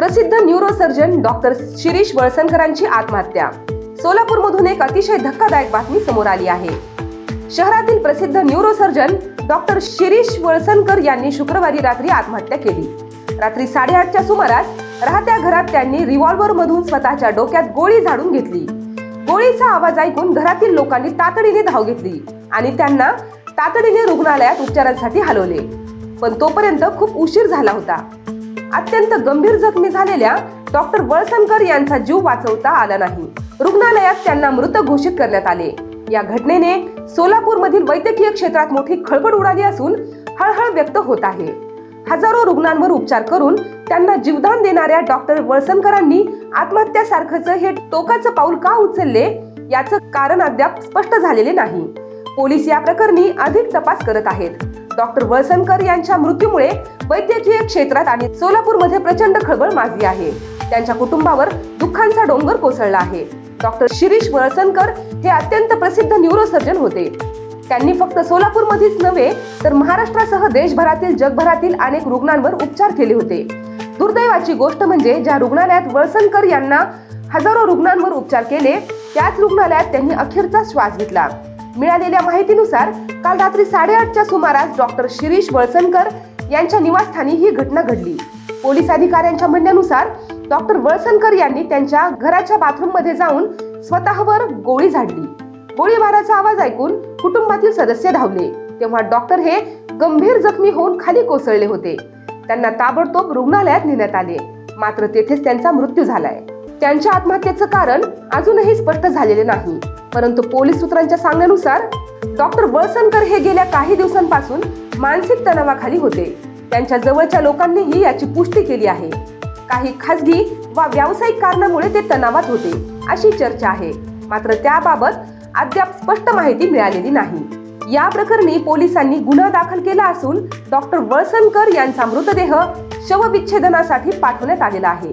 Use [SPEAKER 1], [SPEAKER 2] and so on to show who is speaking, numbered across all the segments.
[SPEAKER 1] प्रसिद्ध neurosurgeon doctor Shirish वळसनकरांची आत्महत्या. सोलापूरमधून एक अतिशय धक्कादायक बातमी समोर आली आहे. शहरातील प्रसिद्ध न्यूरोसर्जन डॉक्टर शिरीष वळसनकर यांनी शुक्रवारी रात्री आत्महत्या केली. रात्री साडेआठच्या सुमारास राहत्या घरात त्यांनी रिव्हॉल्व्हर मधून स्वतःच्या डोक्यात गोळी झाडून घेतली. गोळीचा आवाज ऐकून घरातील लोकांनी तातडीने धाव घेतली आणि त्यांना तातडीने रुग्णालयात उपचारांसाठी हलवले. पण तोपर्यंत खूप उशीर झाला होता. अत्यंत गंभीर जखमी झालेल्या डॉक्टर बळसनकर यांचा जीव वाचवता आला नाही. रुग्णालयात त्यांना मृत घोषित करण्यात आले. या घटनेने सोलापूरमधील वैद्यकीय क्षेत्रात मोठी खळबळ उडाली असून हळहळ व्यक्त होत आहे. हजारो रुग्णांवर उपचार करून त्यांना जीवदान देणाऱ्या डॉक्टर वळसनकरांनी आत्महत्यासारखंच हे टोकाचं पाऊल का उचलले याचं कारण अद्याप स्पष्ट झालेले नाही. पोलीस या प्रकरणी अधिक तपास करत आहेत. डॉक्टर वळसनकर यांच्या मृत्यूमुळे वैद्यकीय क्षेत्रात आणि सोलापूरमध्ये प्रचंड खळबळ माजली आहे. त्यांच्या कुटुंबावर दुःखांचा डोंगर कोसळला आहे. डॉक्टर शिरीष वळसनकर हे अत्यंत प्रसिद्ध न्यूरोसर्जन होते. त्यांनी फक्त सोलापूरमध्येच नव्हे तर महाराष्ट्रासह देशभरातील जगभरातील अनेक रुग्णांवर उपचार केले होते. दुर्दैवाची गोष्ट म्हणजे ज्या रुग्णालयात वळसनकर यांना हजारो रुग्णांवर उपचार केले त्याच रुग्णालयात त्यांनी अखेरचा श्वास घेतला. मिळालेल्या माहितीनुसार काल रात्री साडेआठच्या सुमारास डॉक्टर शिरीष वळसनकर यांच्या निवासस्थानी ही घटना घडली. पोलीस अधिकाऱ्यांच्या म्हणण्यानुसार डॉक्टर वळसनकर यांनी त्यांच्या घराच्या बाथरूममध्ये जाऊन स्वतःवर गोळी झाडली. गोळीबाराचा आवाज ऐकून कुटुंबातील सदस्य धावले. तेव्हा डॉक्टर हे गंभीर जखमी होऊन खाली कोसळले होते. त्यांना ताबडतोब रुग्णालयात नेण्यात आले. मात्र तेथेच त्यांचा मृत्यू झालाय. त्यांच्या आत्महत्येचं कारण अजूनही स्पष्ट झालेले नाही. परंतु पोलीस सूत्रांच्या सांगण्यानुसार डॉक्टर वळसनकर हे गेल्या काही दिवसांपासून मानसिक तणावाखाली होते. त्यांच्या जवळच्या लोकांनीही याची पुष्टी केली आहे. काही खासगी वा व्यावसायिक कारणामुळे ते तणावात होते अशी चर्चा आहे. मात्र त्याबाबत अद्याप स्पष्ट माहिती मिळालेली नाही. या प्रकरणी पोलिसांनी गुन्हा दाखल केला असून डॉक्टर वळसनकर यांचा मृतदेह शवविच्छेदनासाठी पाठवण्यात आलेला आहे.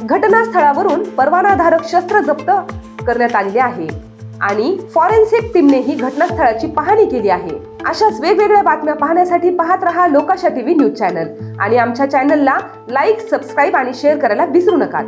[SPEAKER 1] घटनास्थळावरून परवानाधारक शस्त्र जप्त करण्यात आलेले आहे. आणि फॉरेन्सिक टीमने ही घटनास्थळाची पाहणी केली आहे. अशाच वेगवेगळ्या बातम्या पाहण्यासाठी पाहत रहा लोकाशा टीव्ही न्यूज चॅनल. आणि आमच्या चॅनलला लाईक सबस्क्राईब आणि शेअर करायला विसरू नका.